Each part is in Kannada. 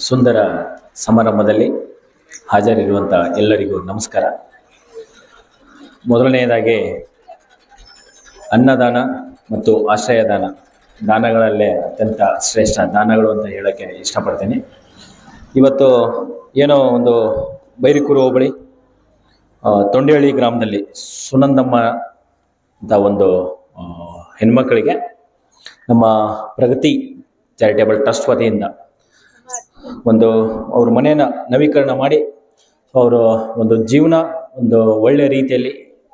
ಸುಂದರ ಸಮಾರಂಭದಲ್ಲಿ ಹಾಜರಿರುವಂಥ ಎಲ್ಲರಿಗೂ ನಮಸ್ಕಾರ. ಮೊದಲನೆಯದಾಗಿ ಅನ್ನದಾನ ಮತ್ತು ಆಶ್ರಯದಾನ ದಾನಗಳಲ್ಲೇ ಅತ್ಯಂತ ಶ್ರೇಷ್ಠ ದಾನಗಳು ಅಂತ ಹೇಳೋಕ್ಕೆ ಇಷ್ಟಪಡ್ತೀನಿ. ಇವತ್ತು ಏನೋ ಒಂದು ಬೈರಿಕೂರು ಹೋಬಳಿ ತೊಂಡಿಹಳ್ಳಿ ಗ್ರಾಮದಲ್ಲಿ ಸುನಂದಮ್ಮ ಅಂತ ಒಂದು ಹೆಣ್ಮಕ್ಕಳಿಗೆ ನಮ್ಮ ಪ್ರಗತಿ ಚಾರಿಟೇಬಲ್ ಟ್ರಸ್ಟ್ ವತಿಯಿಂದ ಒಂದು ಅವ್ರ ಮನೆಯನ್ನ ನವೀಕರಣ ಮಾಡಿ ಅವರು ಒಂದು ಜೀವನ ಒಂದು ಒಳ್ಳೆಯ ರೀತಿಯಲ್ಲಿ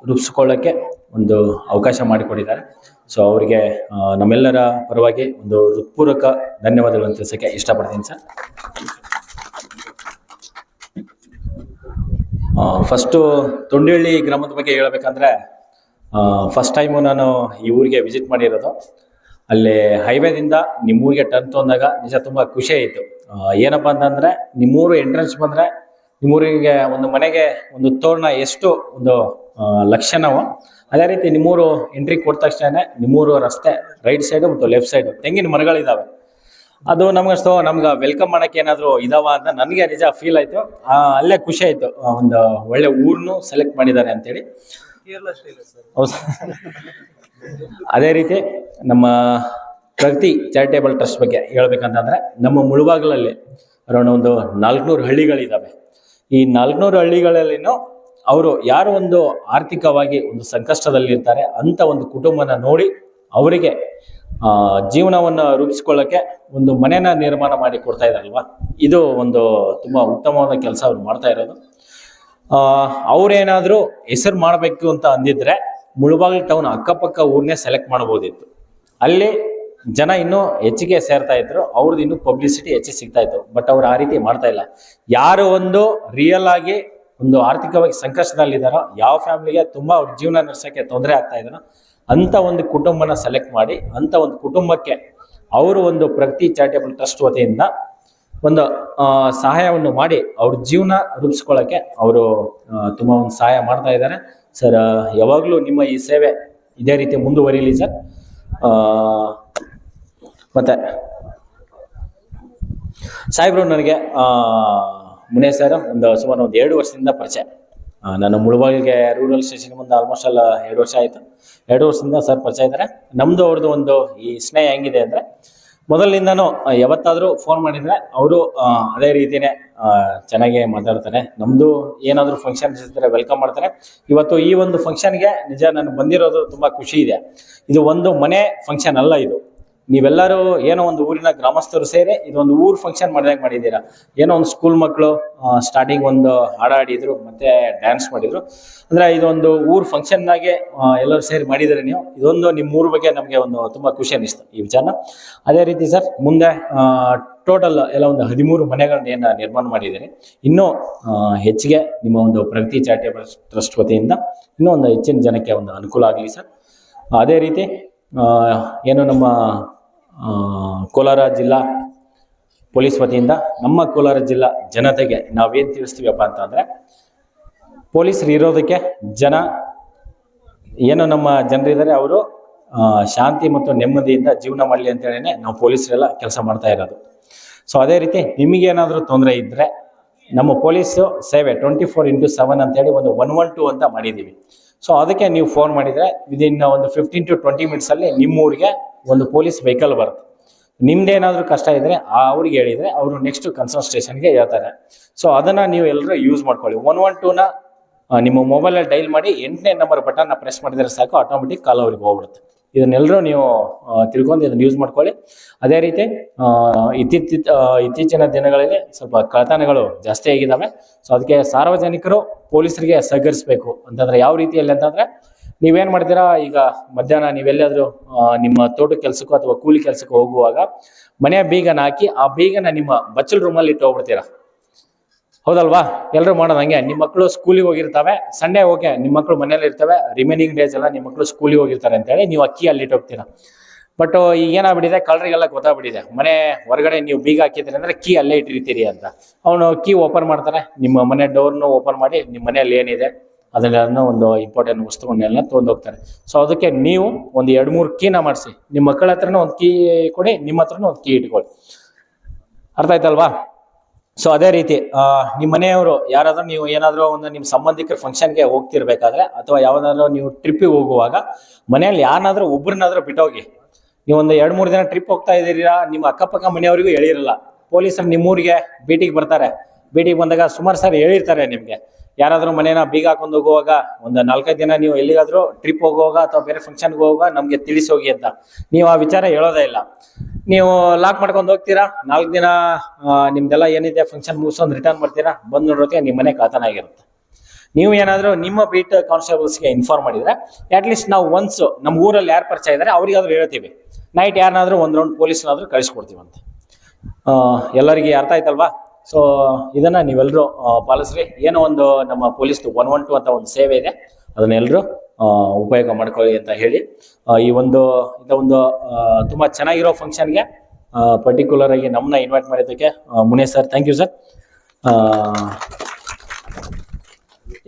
ರೂಪಿಸ್ಕೊಳ್ಳೋಕ್ಕೆ ಒಂದು ಅವಕಾಶ ಮಾಡಿಕೊಟ್ಟಿದ್ದಾರೆ. ಸೊ ಅವರಿಗೆ ನಮ್ಮೆಲ್ಲರ ಪರವಾಗಿ ಒಂದು ಹೃತ್ಪೂರ್ವಕ ಧನ್ಯವಾದಗಳನ್ನು ತಿಳಿಸೋಕ್ಕೆ ಇಷ್ಟಪಡ್ತೀನಿ ಸರ್. ಫಸ್ಟು ತೊಂಡಿಹಳ್ಳಿ ಗ್ರಾಮದ ಬಗ್ಗೆ ಹೇಳಬೇಕಂದ್ರೆ ಫಸ್ಟ್ ಟೈಮು ನಾನು ಈ ಊರಿಗೆ ವಿಸಿಟ್ ಮಾಡಿರೋದು. ಅಲ್ಲಿ ಹೈವೇದಿಂದ ನಿಮ್ಮೂರಿಗೆ ಟರ್ನ್ ತೊಂದಾಗ ನಿಜ ತುಂಬ ಖುಷಿ ಆಯಿತು. ಏನಪ್ಪ ಅಂತಂದರೆ ನಿಮ್ಮೂರು ಎಂಟ್ರೆನ್ಸ್ ಬಂದರೆ ನಿಮ್ಮೂರಿಗೆ ಒಂದು ಮನೆಗೆ ಒಂದು ತೋರಣ ಎಷ್ಟು ಒಂದು ಲಕ್ಷಣವೋ ಅದೇ ರೀತಿ ನಿಮ್ಮೂರು ಎಂಟ್ರಿ ಕೊಟ್ಟ ತಕ್ಷಣ ನಿಮ್ಮೂರು ರಸ್ತೆ ರೈಟ್ ಸೈಡು ಮತ್ತು ಲೆಫ್ಟ್ ಸೈಡು ತೆಂಗಿನ ಮರಗಳಿದ್ದಾವೆ ಅದು ನಮ್ಗೆ ಸೊ ನಮ್ಗೆ ವೆಲ್ಕಮ್ ಮಾಡೋಕೆ ಏನಾದರೂ ಇದಾವ ಅಂತ ನನಗೆ ನಿಜ ಫೀಲ್ ಆಯ್ತು. ಅಲ್ಲೇ ಖುಷಿ ಆಯ್ತು. ಒಂದು ಒಳ್ಳೆ ಊರ್ನು ಸೆಲೆಕ್ಟ್ ಮಾಡಿದ್ದಾರೆ ಅಂತೇಳಿ. ಹೌದು. ಅದೇ ರೀತಿ ನಮ್ಮ ಪ್ರಗತಿ ಚಾರಿಟೇಬಲ್ ಟ್ರಸ್ಟ್ ಬಗ್ಗೆ ಹೇಳ್ಬೇಕಂತಂದ್ರೆ ನಮ್ಮ ಮುಳುಬಾಗಿಲಲ್ಲಿ ಅರೌಂಡ್ ಒಂದು ನಾಲ್ಕುನೂರು ಹಳ್ಳಿಗಳಿದ್ದಾವೆ ಈ ನಾಲ್ಕುನೂರು ಹಳ್ಳಿಗಳಲ್ಲಿನೂ ಅವರು ಯಾರು ಒಂದು ಆರ್ಥಿಕವಾಗಿ ಒಂದು ಸಂಕಷ್ಟದಲ್ಲಿರ್ತಾರೆ ಅಂತ ಒಂದು ಕುಟುಂಬನ ನೋಡಿ ಅವರಿಗೆ ಜೀವನವನ್ನು ರೂಪಿಸ್ಕೊಳ್ಳೋಕ್ಕೆ ಒಂದು ಮನೆಯನ್ನ ನಿರ್ಮಾಣ ಮಾಡಿ ಕೊಡ್ತಾ ಇದ್ದಾರಲ್ವಾ ಇದು ಒಂದು ತುಂಬಾ ಉತ್ತಮವಾದ ಕೆಲಸ ಅವ್ರು ಮಾಡ್ತಾ ಇರೋದು. ಅವ್ರೇನಾದ್ರೂ ಹೆಸರು ಮಾಡಬೇಕು ಅಂತ ಅಂದಿದ್ರೆ ಮುಳುಬಾಗಿಲು ಟೌನ್ ಅಕ್ಕಪಕ್ಕ ಊರನ್ನೇ ಸೆಲೆಕ್ಟ್ ಮಾಡ್ಬೋದಿತ್ತು. ಅಲ್ಲಿ ಜನ ಇನ್ನೂ ಹೆಚ್ಚಿಗೆ ಸೇರ್ತಾ ಇದ್ರು ಅವ್ರದ್ದು ಇನ್ನೂ ಪಬ್ಲಿಸಿಟಿ ಹೆಚ್ಚಿಗೆ ಸಿಗ್ತಾ ಇತ್ತು. ಬಟ್ ಅವ್ರು ಆ ರೀತಿ ಮಾಡ್ತಾ ಇಲ್ಲ. ಯಾರು ಒಂದು ರಿಯಲ್ ಆಗಿ ಒಂದು ಆರ್ಥಿಕವಾಗಿ ಸಂಕಷ್ಟದಲ್ಲಿದ್ದಾರೋ, ಯಾವ ಫ್ಯಾಮಿಲಿಗೆ ತುಂಬ ಅವ್ರ ಜೀವನ ನಡೆಸೋಕ್ಕೆ ತೊಂದರೆ ಆಗ್ತಾ ಇದ್ದಾರೋ ಅಂತ ಒಂದು ಕುಟುಂಬನ ಸೆಲೆಕ್ಟ್ ಮಾಡಿ, ಅಂತ ಒಂದು ಕುಟುಂಬಕ್ಕೆ ಅವರು ಒಂದು ಪ್ರಗತಿ ಚಾರಿಟೇಬಲ್ ಟ್ರಸ್ಟ್ ವತಿಯಿಂದ ಒಂದು ಸಹಾಯವನ್ನು ಮಾಡಿ ಅವ್ರ ಜೀವನ ರೂಪಿಸ್ಕೊಳ್ಳೋಕ್ಕೆ ಅವರು ತುಂಬ ಒಂದು ಸಹಾಯ ಮಾಡ್ತಾ ಇದ್ದಾರೆ. ಸರ್ ಯಾವಾಗಲೂ ನಿಮ್ಮ ಈ ಸೇವೆ ಇದೇ ರೀತಿ ಮುಂದುವರಿಲಿ ಸರ್ ಮತ್ತೆ ಸಾಹೇಬ್ರು, ನನಗೆ ಮುನೇ ಸರ್, ಒಂದು ಸುಮಾರು ಒಂದು ಎರಡು ವರ್ಷದಿಂದ ಪರಿಚಯ. ನಾನು ಮುಳುಬಾಗಿಲಿಗೆ ರೂರಲ್ ಸ್ಟೇಷನ್ ಮುಂದೆ ಆಲ್ಮೋಸ್ಟ್ ಅಲ್ಲ ಎರಡು ವರ್ಷ ಆಯಿತು. ಎರಡು ವರ್ಷದಿಂದ ಸರ್ ಪರಿಚಯ ಇದ್ದಾರೆ. ನಮ್ಮದು ಅವ್ರದ್ದು ಒಂದು ಈ ಸ್ನೇಹ ಹೆಂಗಿದೆ ಅಂದರೆ ಮೊದಲಿನಿಂದನೂ ಯಾವತ್ತಾದರೂ ಫೋನ್ ಮಾಡಿದರೆ ಅವರು ಅದೇ ರೀತಿಯೇ ಚೆನ್ನಾಗಿ ಮಾತಾಡ್ತಾರೆ. ನಮ್ಮದು ಏನಾದರೂ ಫಂಕ್ಷನ್ ಇದ್ದರೆ ವೆಲ್ಕಮ್ ಮಾಡ್ತಾರೆ. ಇವತ್ತು ಈ ಒಂದು ಫಂಕ್ಷನ್ಗೆ ನಿಜ ನಾನು ಬಂದಿರೋದು ತುಂಬ ಖುಷಿ ಇದೆ. ಇದು ಒಂದು ಮನೆ ಫಂಕ್ಷನ್ ಅಲ್ಲ ಇದು. ನೀವೆಲ್ಲರೂ ಏನೋ ಒಂದು ಊರಿನ ಗ್ರಾಮಸ್ಥರು ಸೇರಿ ಇದೊಂದು ಊರ್ ಫಂಕ್ಷನ್ ಮಾಡಿದಾಗ ಮಾಡಿದ್ದೀರಾ? ಏನೋ ಒಂದು ಸ್ಕೂಲ್ ಮಕ್ಕಳು ಸ್ಟಾರ್ಟಿಂಗ್ ಒಂದು ಹಾಡು ಆಡಿದ್ರು ಮತ್ತೆ ಡ್ಯಾನ್ಸ್ ಮಾಡಿದ್ರು. ಅಂದ್ರೆ ಇದೊಂದು ಊರ್ ಫಂಕ್ಷನ್ನಾಗೆ ಎಲ್ಲರೂ ಸೇರಿ ಮಾಡಿದರೆ ನೀವು? ಇದೊಂದು ನಿಮ್ಮ ಊರ ಬಗ್ಗೆ ನಮಗೆ ಒಂದು ತುಂಬಾ ಖುಷಿ ಅನಿಸ್ತು ಈ ವಿಚಾರನ. ಅದೇ ರೀತಿ ಸರ್, ಮುಂದೆ ಟೋಟಲ್ ಎಲ್ಲ ಒಂದು ಹದಿಮೂರು ಮನೆಗಳನ್ನ ಏನು ನಿರ್ಮಾಣ ಮಾಡಿದ್ದೀರಿ. ಇನ್ನೂ ಹೆಚ್ಚಿಗೆ ನಿಮ್ಮ ಒಂದು ಪ್ರಗತಿ ಚಾರಿಟೇಬಲ್ ಟ್ರಸ್ಟ್ ವತಿಯಿಂದ ಇನ್ನೂ ಒಂದು ಹೆಚ್ಚಿನ ಜನಕ್ಕೆ ಒಂದು ಅನುಕೂಲ ಆಗಲಿ ಸರ್. ಅದೇ ರೀತಿ ಏನು ನಮ್ಮ ಕೋಲಾರ ಜಿಲ್ಲಾ ಪೊಲೀಸ್ ವತಿಯಿಂದ, ನಮ್ಮ ಕೋಲಾರ ಜಿಲ್ಲಾ ಜನತೆಗೆ ನಾವೇನು ತಿಳಿಸ್ತೀವಪ್ಪ ಅಂತಂದರೆ, ಪೊಲೀಸರು ಇರೋದಕ್ಕೆ ಜನ, ಏನು ನಮ್ಮ ಜನರಿದ್ದಾರೆ ಅವರು ಶಾಂತಿ ಮತ್ತು ನೆಮ್ಮದಿಯಿಂದ ಜೀವನ ಮಾಡಲಿ ಅಂತೇಳಿ ನಾವು ಪೊಲೀಸರೆಲ್ಲ ಕೆಲಸ ಮಾಡ್ತಾ ಇರೋದು. ಸೊ ಅದೇ ರೀತಿ ನಿಮಗೇನಾದರೂ ತೊಂದರೆ ಇದ್ದರೆ ನಮ್ಮ ಪೊಲೀಸು ಸೇವೆ ಟ್ವೆಂಟಿ ಫೋರ್ ಇಂಟು ಸೆವೆನ್ ಅಂತೇಳಿ ಒಂದು ಒನ್ ಒನ್ ಟು ಅಂತ ಮಾಡಿದ್ದೀವಿ. ಸೊ ಅದಕ್ಕೆ ನೀವು ಫೋನ್ ಮಾಡಿದರೆ ವಿದಿನ್ ಒಂದು ಫಿಫ್ಟೀನ್ ಟು ಟ್ವೆಂಟಿ ಮಿನಿಟ್ಸಲ್ಲಿ ನಿಮ್ಮ ಊರಿಗೆ ಒಂದು ಪೊಲೀಸ್ ವೆಹಿಕಲ್ ಬರುತ್ತೆ. ನಿಮ್ದೇನಾದರೂ ಕಷ್ಟ ಇದ್ರೆ ಆ ಅವ್ರಿಗೆ ಹೇಳಿದ್ರೆ ಅವರು ನೆಕ್ಸ್ಟ್ ಕನ್ಸರ್ನ್ ಸ್ಟೇಷನ್ಗೆ ಹೇಳ್ತಾರೆ. ಸೊ ಅದನ್ನ ನೀವು ಎಲ್ಲರೂ ಯೂಸ್ ಮಾಡ್ಕೊಳ್ಳಿ. ಒನ್ ಒನ್ ಟೂನ ನಿಮ್ಮ ಮೊಬೈಲಲ್ಲಿ ಡೈಲ್ ಮಾಡಿ ಎಂಟನೇ ನಂಬರ್ ಬಟನ್ನ ಪ್ರೆಸ್ ಮಾಡಿದರೆ ಸಾಕು ಆಟೋಮೆಟಿಕ್ ಕಾಲ್ ಅವ್ರಿಗೆ ಹೋಗ್ಬಿಡುತ್ತೆ. ಇದನ್ನೆಲ್ಲರೂ ನೀವು ತಿಳ್ಕೊಂಡು ಇದನ್ನು ಯೂಸ್ ಮಾಡ್ಕೊಳ್ಳಿ. ಅದೇ ರೀತಿ ಇತ್ತೀಚಿ ಇತ್ತೀಚಿನ ದಿನಗಳಲ್ಲಿ ಸ್ವಲ್ಪ ಕಳತನಗಳು ಜಾಸ್ತಿ ಆಗಿದ್ದಾವೆ ಸೊ ಅದಕ್ಕೆ ಸಾರ್ವಜನಿಕರು ಪೊಲೀಸರಿಗೆ ಸಹಕರಿಸಬೇಕು. ಅಂತಂದ್ರೆ ಯಾವ ರೀತಿಯಲ್ಲಿ ಅಂತಂದ್ರೆ, ನೀವೇನು ಮಾಡ್ತೀರಾ, ಈಗ ಮಧ್ಯಾಹ್ನ ನೀವೆಲ್ಲಾದರೂ ನಿಮ್ಮ ತೋಟ ಕೆಲಸಕ್ಕೂ ಅಥವಾ ಕೂಲಿ ಕೆಲಸಕ್ಕೂ ಹೋಗುವಾಗ ಮನೆಯ ಬೀಗನ ಹಾಕಿ ಆ ಬೀಗನ ನಿಮ್ಮ ಬಚ್ಚಲ್ ರೂಮಲ್ಲಿ ಇಟ್ಟು ಹೋಗ್ಬಿಡ್ತೀರಾ? ಹೌದಲ್ವಾ? ಎಲ್ಲರೂ ಮಾಡೋದು ಹಂಗೆ ನಿಮ್ಮ ಮಕ್ಕಳು ಸ್ಕೂಲಿಗೆ ಹೋಗಿರ್ತವೆ. ಸಂಡೇ ಓಕೆ ನಿಮ್ಮ ಮಕ್ಕಳು ಮನೇಲಿ ಇರ್ತವೆ. ರಿಮೈನಿಂಗ್ ಡೇಸ್ ಎಲ್ಲ ನಿಮ್ಮ ಮಕ್ಕಳು ಸ್ಕೂಲಿಗೆ ಹೋಗಿರ್ತಾರೆ ಅಂತೇಳಿ ನೀವು ಅಕ್ಕಿ ಅಲ್ಲಿ ಇಟ್ಟು ಹೋಗ್ತೀರಾ ಬಟ್ ಈಗ ಏನಾಗ್ಬಿಟ್ಟಿದೆ? ಕಳ್ಳರಿಗೆಲ್ಲ ಗೊತ್ತಾಗ್ಬಿಟ್ಟಿದೆ. ಮನೆ ಹೊರಗಡೆ ನೀವು ಬೀಗ ಹಾಕಿದ್ರೆ ಅಂದರೆ ಕೀ ಅಲ್ಲೇ ಇಟ್ಟಿರ್ತೀರಿ ಅಂತ. ಅವನು ಕೀ ಓಪನ್ ಮಾಡ್ತಾರೆ ನಿಮ್ಮ ಮನೆ ಡೋರ್ನು ಓಪನ್ ಮಾಡಿ ನಿಮ್ಮ ಮನೆಯಲ್ಲಿ ಏನಿದೆ? ಅದನ್ನೆಲ್ಲ ಒಂದು ಇಂಪಾರ್ಟೆಂಟ್ ವಸ್ತುಗಳನ್ನೆಲ್ಲ ತೊಗೊಂಡು ಹೋಗ್ತಾರೆ. ಸೊ ಅದಕ್ಕೆ ನೀವು ಒಂದು ಎರಡು ಮೂರು ಕೀನ ಮಾಡಿಸಿ. ನಿಮ್ಮ ಮಕ್ಕಳ ಹತ್ರನೂ ಒಂದು ಕೀ ಕೊಡಿ, ನಿಮ್ಮ ಹತ್ರನೂ ಒಂದು ಕೀ ಇಟ್ಕೊಳ್ಳಿ. ಅರ್ಥ ಆಯ್ತಲ್ವಾ? ಸೊ ಅದೇ ರೀತಿ ನಿಮ್ಮ ಮನೆಯವರು ಯಾರಾದರೂ ನೀವು ಏನಾದರೂ ಒಂದು ನಿಮ್ಮ ಸಂಬಂಧಿಕರ ಫಂಕ್ಷನ್ಗೆ ಹೋಗ್ತಿರ್ಬೇಕಾದ್ರೆ ಅಥವಾ ಯಾವುದಾದ್ರೂ ನೀವು ಟ್ರಿಪ್ಪಿಗೆ ಹೋಗುವಾಗ ಮನೆಯಲ್ಲಿ ಯಾರನ್ನಾದ್ರೂ ಒಬ್ಬರನ್ನಾದ್ರೂ ಬಿಟ್ಟೋಗಿ ನೀವು ಒಂದು ಎರಡು ಮೂರು ದಿನ ಟ್ರಿಪ್ ಹೋಗ್ತಾ ಇದ್ದೀರಾ, ನಿಮ್ಮ ಅಕ್ಕಪಕ್ಕ ಮನೆಯವರಿಗೂ ಹೇಳಿರಲ್ಲ. ಪೊಲೀಸರು ನಿಮ್ಮೂರಿಗೆ ಭೇಟಿಗೆ ಬರ್ತಾರೆ. ಭೇಟಿಗೆ ಬಂದಾಗ ಸುಮಾರು ಸಾರಿ ಹೇಳಿರ್ತಾರೆ ನಿಮಗೆ. ಯಾರಾದರೂ ಮನೇನ ಬೀಗ ಹಾಕೊಂಡು ಹೋಗುವಾಗ, ಒಂದು ನಾಲ್ಕೈದು ದಿನ ನೀವು ಎಲ್ಲಿಗಾದರೂ ಟ್ರಿಪ್ ಹೋಗುವಾಗ ಅಥವಾ ಬೇರೆ ಫಂಕ್ಷನ್ಗೆ ಹೋಗುವಾಗ ನಮಗೆ ತಿಳಿಸೋಗಿ ಅಂತ. ನೀವು ಆ ವಿಚಾರ ಹೇಳೋದೇ ಇಲ್ಲ. ನೀವು ಲಾಕ್ ಮಾಡ್ಕೊಂಡು ಹೋಗ್ತೀರಾ? ನಾಲ್ಕು ದಿನ ನಿಮ್ದೆಲ್ಲ ಏನಿದೆ ಫಂಕ್ಷನ್ ಮುಗಿಸ್ಕೊಂಡು ರಿಟರ್ನ್ ಮಾಡ್ತೀರಾ? ಬಂದು ನೋಡೋಕೆ ನಿಮ್ಮ ಮನೆ ಕಾತನ ಆಗಿರುತ್ತೆ. ನೀವು ಏನಾದರೂ ನಿಮ್ಮ ಬೀಟ್ ಕಾನ್ಸ್ಟೇಬಲ್ಸ್ಗೆ ಇನ್ಫಾರ್ಮ್ ಮಾಡಿದ್ರೆ ಅಟ್ಲೀಸ್ಟ್ ನಾವು ಒನ್ಸ್ ನಮ್ಮ ಊರಲ್ಲಿ ಯಾರು ಪರಿಚಯ ಇದ್ದಾರೆ ಅವ್ರಿಗಾದ್ರೂ ಹೇಳ್ತೀವಿ. ನೈಟ್ ಯಾರನ್ನಾದ್ರೂ ಒಂದು ರೌಂಡ್ ಪೊಲೀಸ್ನಾದ್ರೂ ಕಳಿಸ್ಕೊಡ್ತೀವಂತ. ಎಲ್ಲರಿಗೆ ಅರ್ಥ ಆಯ್ತಲ್ವಾ? ಸೊ ಇದನ್ನ ನೀವೆಲ್ಲರೂ ಪಾಲಿಸ್ರಿ. ಏನೋ ಒಂದು ನಮ್ಮ ಪೊಲೀಸ್ದು ಒನ್ ಒನ್ ಟು ಅಂತ ಒಂದು ಸೇವೆ ಇದೆ. ಅದನ್ನೆಲ್ಲರೂ ಉಪಯೋಗ ಮಾಡ್ಕೊಳ್ಳಿ ಅಂತ ಹೇಳಿ ಈ ಒಂದು ಇಂಥ ಒಂದು ತುಂಬ ಚೆನ್ನಾಗಿರೋ ಫಂಕ್ಷನ್ಗೆ ಪರ್ಟಿಕ್ಯುಲರ್ ಆಗಿ ನಮ್ಮನ್ನ ಇನ್ವೈಟ್ ಮಾಡಿದ್ದಕ್ಕೆ ಆ, Munesh sir thank you sir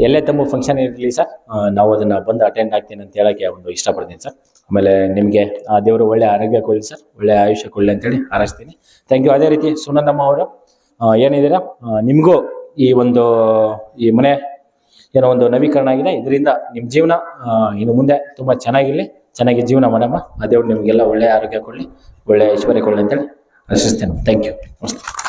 ಎಲ್ಲೇ ತಮ್ಮ ಫಂಕ್ಷನ್ ಇರಲಿ ಸರ್ ನಾವು ಅದನ್ನ ಬಂದು ಅಟೆಂಡ್ ಆಗ್ತೀನಿ ಅಂತ ಹೇಳಕ್ಕೆ ಒಂದು ಇಷ್ಟಪಡ್ತೀನಿ ಸರ್ ಆಮೇಲೆ ನಿಮಗೆ ಆ ದೇವರು ಒಳ್ಳೆ ಆರೋಗ್ಯ ಕೊಡಲಿ ಸರ್ ಒಳ್ಳೆ ಆಯುಷ್ಯ ಕೊಡಲಿ ಅಂತೇಳಿ ಹಾರೈಸ್ತೀನಿ. ಥ್ಯಾಂಕ್ ಯು ಅದೇ ರೀತಿ ಸುನಂದಮ್ಮ ಅವರು ಏನಿದ್ದೀರಾ? ನಿಮಗೂ ಈ ಒಂದು ಈ ಮನೆ ಏನೋ ಒಂದು ನವೀಕರಣ ಆಗಿದೆ. ಇದರಿಂದ ನಿಮ್ಮ ಜೀವನ ಇನ್ನು ಮುಂದೆ ತುಂಬ ಚೆನ್ನಾಗಿರಲಿ. ಚೆನ್ನಾಗಿ ಜೀವನ ಮಾಡಮ್ಮ. ಆ ದೇವ್ರು ನಿಮಗೆಲ್ಲ ಒಳ್ಳೆ ಆರೋಗ್ಯ ಕೊಡಲಿ. ಒಳ್ಳೆ ಐಶ್ವರ್ಯ ಕೊಡಲಿ ಅಂತೇಳಿ ಆಶಿಸ್ತೇನೆ. ಥ್ಯಾಂಕ್ ಯು ನಮಸ್ತೆ.